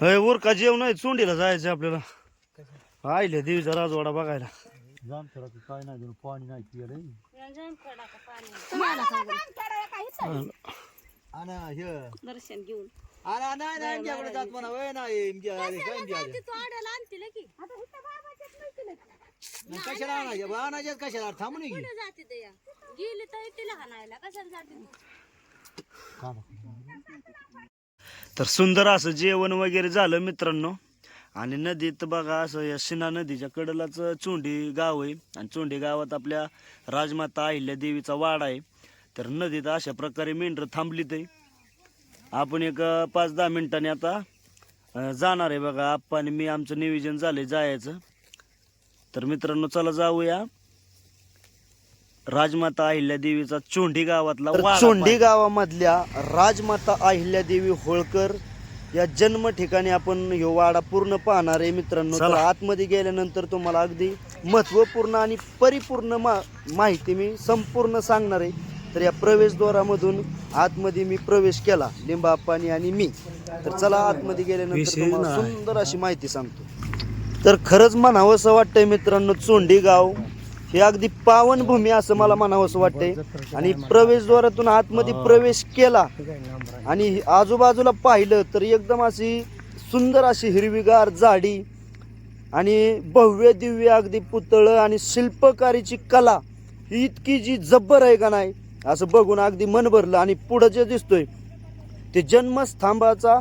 होय उरका जेवण आहे चोंडीला जायचं आपल्याला. आईले देवीचा राजवाडा बघायला. जाम थोडा काय नाही पाणी नाही पियाले आणि हे दर्शन घेऊन आणि नाही नाही आमच्याकडे जात म्हणा वय नाही अरे काय आमच्या अरे. कशाला आणायचे बा आणायचे कशाला थांबून घे गेली तर तिला हाणायला कशाला जाते तू? तर सुंदर असं जेवण वगैरे झालं मित्रांनो. आणि नदीत बघा असं या शिना नदीच्या कडलाच चोंडी गाव आहे. आणि चोंडी गावात आपल्या राजमाता अहिल्या देवीचा वाडा आहे. तर नदीत अशा प्रकारे मेंढर थांबलीत आहे. आपण एक पाच दहा मिनिटांनी आता जाणार आहे बघा. आप्पा आणि मी आमचं नियोजन झालं जायचं. तर मित्रांनो चला जाऊया. राजमाता अहिल्या देवीचा चोंडी गावातला चोंडी गावामधल्या राजमाता अहिल्या देवी होळकर या जन्म ठिकाणी आपण ह्यो वाडा पूर्ण पाहणार आहे मित्रांनो. तर आतमध्ये गेल्यानंतर तुम्हाला अगदी महत्त्वपूर्ण आणि परिपूर्ण मा माहिती मी संपूर्ण सांगणार आहे. तर या प्रवेशद्वारामधून आतमध्ये मी प्रवेश केला लिंबाप्पानी आणि मी. तर चला आतमध्ये गेल्यानंतर तुम्हाला सुंदर अशी माहिती सांगतो. तर खरंच म्हणावंसं वाटतंय मित्रांनो चोंडी गाव हे अगदी पावनभूमी असं मला म्हणावंसं वाटतंय. आणि प्रवेशद्वारातून आतमध्ये प्रवेश केला आणि आजूबाजूला पाहिलं तर एकदम अशी सुंदर अशी हिरवीगार झाडी आणि भव्य दिव्य अगदी पुतळं आणि शिल्पकारीची कला ही इतकी जी जब्बर आहे का नाही असं बघून अगदी मन भरलं आणि पुढं जे दिसतोय ते जन्मस्तंभाचा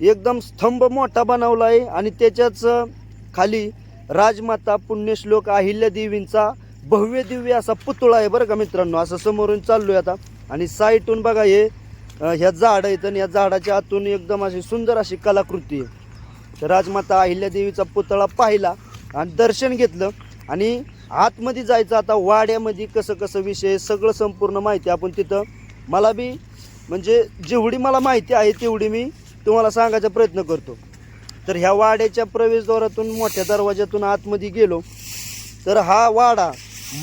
एकदम स्तंभ मोठा बनवला आहे आणि त्याच्याच खाली राजमाता पुण्यश्लोक अहिल्या देवींचा भव्य दिव्य असा पुतळा आहे बरं का मित्रांनो. असं समोरून चाललोय आता. आणि साईटून बघा हे ह्या झाड आहेत आणि या झाडाच्या आतून एकदम अशी सुंदर अशी कलाकृती आहे. तर राजमाता अहिल्या देवीचा पुतळा पाहिला आणि दर्शन घेतलं. आणि आतमध्ये जायचं आता वाड्यामध्ये कसं कसं विषय सगळं संपूर्ण माहिती आपण तिथं. मला बी म्हणजे जेवढी मला माहिती आहे तेवढी मी तुम्हाला सांगायचा प्रयत्न करतो. तर ह्या वाड्याच्या प्रवेशद्वारातून मोठ्या दरवाज्यातून आतमध्ये गेलो. तर हा वाडा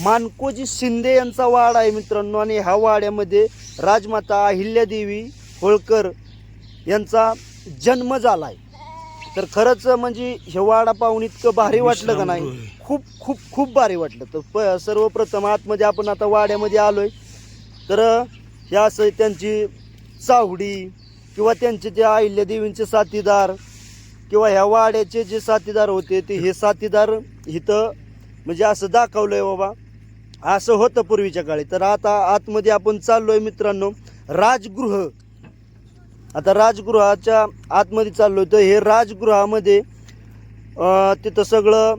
मानकोजी शिंदे यांचा वाडा आहे मित्रांनो. आणि ह्या वाड्यामध्ये राजमाता अहिल्यादेवी होळकर यांचा जन्म झाला आहे तर खरंच म्हणजे हे वाडा पाहून इतकं भारी वाटलं का नाही? खूप खूप खूप भारी वाटलं. तर प सर्वप्रथम आतमध्ये आपण आता वाड्यामध्ये आलोय. तर हे असं त्यांची चावडी किंवा त्यांचे जे अहिल्यादेवींचे साथीदार किंवा ह्या वाड्याचे जे साथीदार होते ते हे साथीदार इथं म्हणजे असं दाखवलंय बाबा. असं होतं पूर्वीच्या काळी. तर आता आतमध्ये आपण चाललोय मित्रांनो राजगृह. आता राजगृहाच्या आतमध्ये चाललोय. तर हे राजगृहामध्ये तिथं सगळं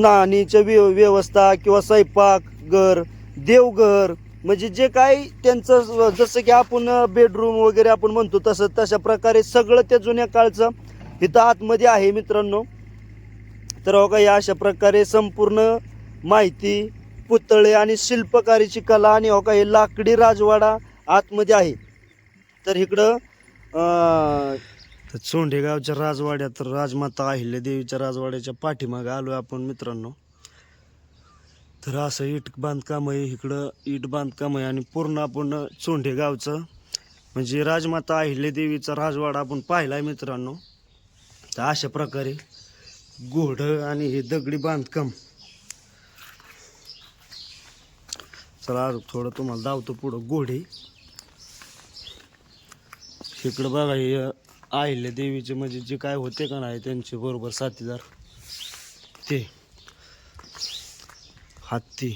नाणीचं व्य व्यवस्था किंवा स्वयंपाक घर देवघर म्हणजे जे काही त्यांचं जसं की आपण बेडरूम वगैरे आपण म्हणतो तसं तशा प्रकारे सगळं त्या जुन्या काळचं इथं आतमध्ये आहे मित्रांनो. तर हो बघा या अशा प्रकारे संपूर्ण माहिती पुतळे आणि शिल्पकारीची कला आणि हो का हे लाकडी राजवाडा आतमध्ये आहे. तर इकडं सोंडेगावच्या राजवाड्यात राजमाता अहिल्यादेवीच्या राजवाड्याच्या पाठीमागे आलो आपण मित्रांनो. तर असं इट बांधकाम आहे इकडं इट बांधकाम आहे आणि पूर्ण आपण चोंडेगावचं म्हणजे राजमाता अहिल्यादेवीचा राजवाडा आपण पाहिला आहे मित्रांनो. तर अशा प्रकारे घोडं आणि हे दगडी बांधकाम. चला अजून थोडं तुम्हाला धावतो पुढं घोडे. इकडं बघा हे अहिल्या देवीचे म्हणजे जे काय होते का नाही त्यांचे बरोबर साथीदार. ते. हत्ती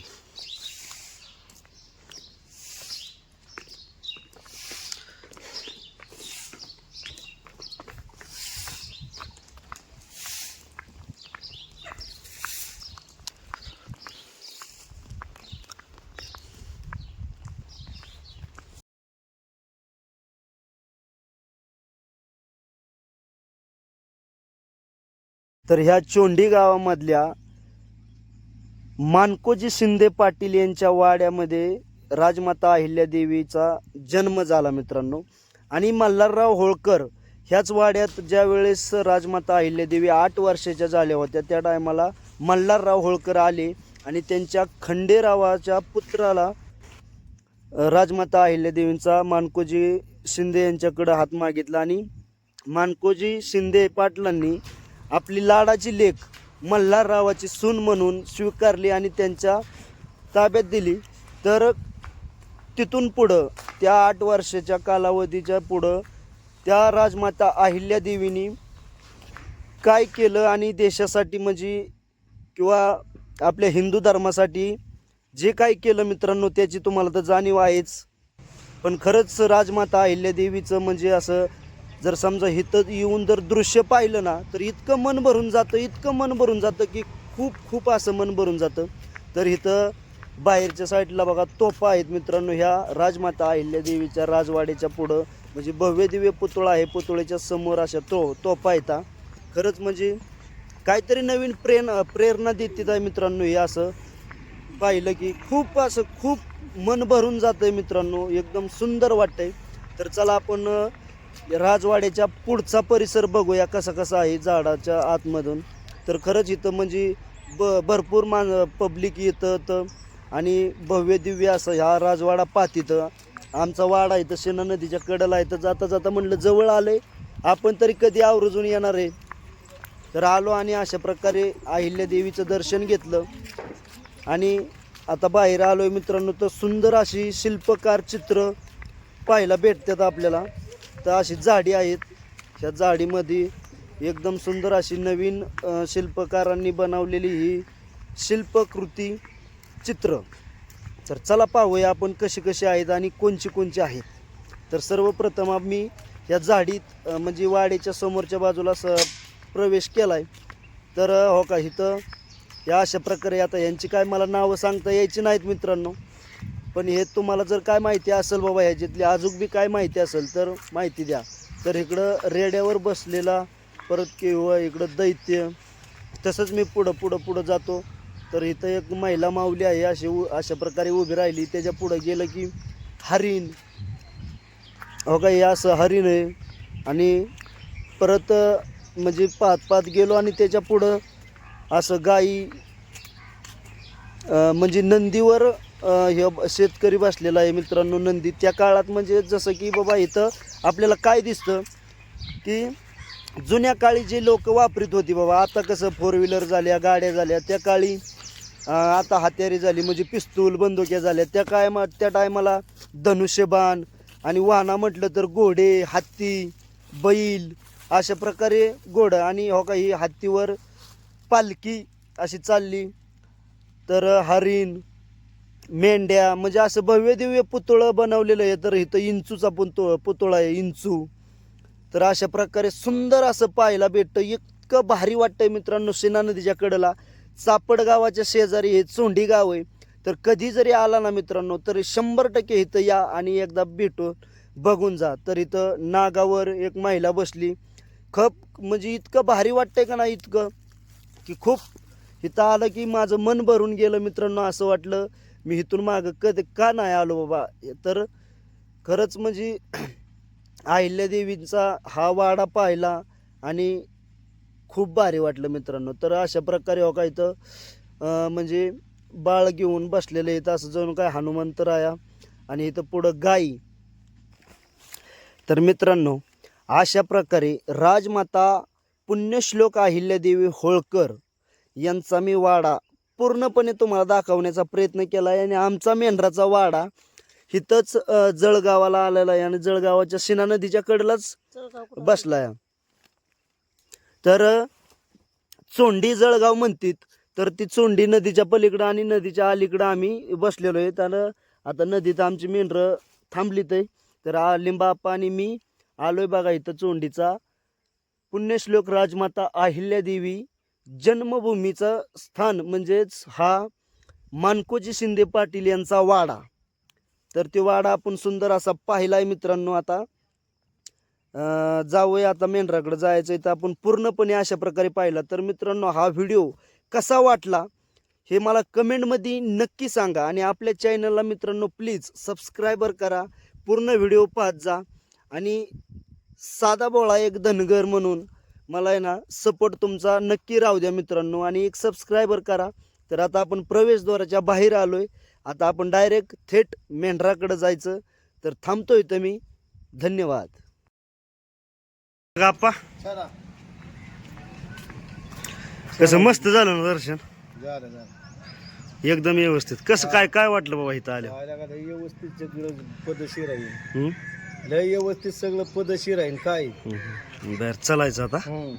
तर ह्या चोंडी गावामधल्या मानकोजी शिंदे पाटील यांच्या वाड्यामध्ये राजमाता अहिल्यादेवीचा जन्म झाला मित्रांनो. आणि मल्हारराव होळकर ह्याच वाड्यात ज्या वेळेस राजमाता अहिल्यादेवी आठ वर्षाच्या झाल्या होत्या त्या टायमाला मल्हारराव होळकर आले आणि त्यांच्या खंडेरावाच्या पुत्राला राजमाता अहिल्यादेवींचा मानकोजी शिंदे यांच्याकडं हात मागितला. आणि मानकोजी शिंदे पाटलांनी आपली लाडाची लेख मल्हाररावाची सून म्हणून स्वीकारली आणि त्यांच्या ताब्यात दिली. तर तिथून पुढं त्या आठ वर्षाच्या कालावधीच्या पुढं त्या राजमाता अहिल्यादेवीनी काय केलं आणि देशासाठी म्हणजे किंवा आपल्या हिंदू धर्मासाठी जे काय केलं मित्रांनो त्याची तुम्हाला तर जाणीव आहेच. पण खरंच राजमाता अहिल्यादेवीचं म्हणजे असं जर समजा इथं येऊन जर दृश्य पाहिलं ना तर इतकं मन भरून जातं इतकं मन भरून जातं की खूप खूप असं मन भरून जातं. तर इथं बाहेरच्या साईडला बघा तोफा आहेत मित्रांनो ह्या राजमाता अहिल्यादेवीच्या राजवाड्याच्या पुढं. म्हणजे भव्य दिव्य पुतळा आहे पुतळ्याच्या समोर अशा तो तोफा येतात खरंच म्हणजे काहीतरी नवीन प्रेर प्रेरणा देते आहे मित्रांनो हे असं. पाहिलं की खूप असं खूप मन भरून जातं आहे मित्रांनो एकदम सुंदर वाटतंय. तर चला आपण राजवाड्याच्या पुढचा परिसर बघूया कसा कसा आहे झाडाच्या आतमधून. तर खरंच इथं म्हणजे ब भरपूर मान पब्लिक येतं तर आणि भव्य दिव्य असं ह्या राजवाडा पाहतीतं आमचा वाडा इथं शेणा नदीच्या कडेला आहे तर जाता जाता म्हणलं जवळ आलंय. आपण तरी कधी आवर्जून येणार आहे? तर आलो आणि अशा प्रकारे अहिल्यादेवीचं दर्शन घेतलं. आणि आता बाहेर आलो आहे मित्रांनो तर सुंदर अशी शिल्पकार चित्र पाहायला भेटतात आपल्याला. तर अशी झाडी आहेत. ह्या झाडीमध्ये एकदम सुंदर अशी नवीन शिल्पकारांनी बनवलेली ही शिल्पकृती चित्र. तर चला पाहूया आपण कशी कशी आहेत आणि कोणची कोणची आहेत. तर सर्वप्रथम आम्ही ह्या झाडीत म्हणजे वाडीच्या समोरच्या बाजूला स प्रवेश केला आहे तर हो का इथं या अशा प्रकारे आता यांची काय मला नावं सांगता यायची नाहीत मित्रांनो. पण हे तुम्हाला जर काय माहिती असेल बाबा ह्याच्यातली अजून बी काय माहिती असेल तर माहिती द्या. तर इकडं रेड्यावर बसलेला परत किंवा इकडं दैत्य तसंच मी पुढं पुढं पुढं जातो. तर इथं एक महिला माऊली आहे अशी उ अशा प्रकारे उभी राहिली. त्याच्या पुढं गेलं की हरिण. हो का हे असं हरिण आहे. आणि परत म्हणजे पाहत पाहत गेलो आणि त्याच्या पुढं असं गाई म्हणजे नंदीवर हे ब- शेतकरी बसलेला आहे मित्रांनो नंदी. त्या काळात म्हणजे जसं की बाबा इथं आपल्याला काय दिसतं की जुन्या काळी जे लोक वापरीत होती बाबा आता कसं फोर व्हीलर झाल्या गाड्या झाल्या त्या काळी आता हात्यारी झाली म्हणजे पिस्तूल बंदुक्या झाल्या. त्या काय त्या टायमाला धनुष्यबाण आणि वाहना म्हटलं तर घोडे हत्ती बैल अशा प्रकारे घोडं आणि हो काही हत्तीवर पालखी अशी चालली. तर हरिण मेंढ्या म्हणजे असं भव्य दिव्य पुतळं बनवलेलं आहे. तर इथं इंचूचा पुतळ पुतळा आहे इंचू. तर अशा प्रकारे सुंदर असं पाहायला भेटतं. इतकं भारी वाटतंय मित्रांनो सेना नदीच्या कडेला. चापड गावाच्या शेजारी हे चोंडी गाव आहे. तर कधी जरी आला ना मित्रांनो तरी शंभर टक्के इथं या आणि एकदा भेटून बघून जा. तर इथं नागावर एक महिला बसली. खप म्हणजे इतकं भारी वाटतंय का ना इतकं? की खूप इथं आलं की माझं मन भरून गेलं मित्रांनो असं वाटलं. मी इथून मागं कधी का नाही आलो बाबा? तर खरंच म्हणजे अहिल्यादेवींचा हा वाडा पाहिला आणि खूप भारी वाटलं मित्रांनो. तर अशा प्रकारे हो का इथं म्हणजे बाळ घेऊन बसलेलं इथं असं जाऊन काय हनुमंत राया आणि इथं पुढं गाई. तर मित्रांनो अशा प्रकारे राजमाता पुण्यश्लोक अहिल्यादेवी होळकर यांचा मी वाडा पूर्णपणे तुम्हाला दाखवण्याचा प्रयत्न केला आहे आणि आमचा मेंढराचा वाडा इथंच अ, जळगावाला आलेला आहे आणि जळगावाच्या शिना नदीच्या कडेलाच बसलाय. तर अ, चोंडी जळगाव म्हणतात तर ती चोंडी नदीच्या पलीकडं आणि नदीच्या अलीकडं आम्ही बसलेलो आहे. तर आता नदीत आमची मेंढरं थांबलीत आहे. तर आ लिंबाप्पा आणि मी आलोय बघा इथं चोंडीचा. पुण्यश्लोक राजमाता अहिल्यादेवी जन्मभूमीचं स्थान म्हणजेच हा मानकोजी शिंदे पाटील यांचा वाडा. तर ते वाडा आपण सुंदर असा पाहिलाय मित्रांनो आता. जाऊया आता मेंढराकडे जायचं तर आपण पूर्णपणे अशा प्रकारे पाहिला. तर मित्रांनो हा व्हिडिओ कसा वाटला हे मला कमेंटमध्ये नक्की सांगा आणि आपल्या चॅनलला मित्रांनो प्लीज सबस्क्रायबर करा पूर्ण व्हिडिओ पाहत जा आणि साधा बोळा एक धनगर म्हणून मला आहे ना सपोर्ट तुमचा नक्की राहू द्या मित्रांनो आणि एक सबस्क्रायबर करा. तर आता आपण प्रवेशद्वाराच्या बाहेर आलोय. आता आपण डायरेक्ट थेट मेंढराकडे जायचं. तर थांबतोय तर मी. धन्यवाद. चला. कसं मस्त झालं ना दर्शन? झालं झालं. एकदम व्यवस्थित. कसं काय काय वाटलं बाबा इथं लय व्यवस्थित सगळं पदशीर आहे. हम्म? लय व्यवस्थित सगळं पदशीर आहे काय. बर चलायचं आता हम्म.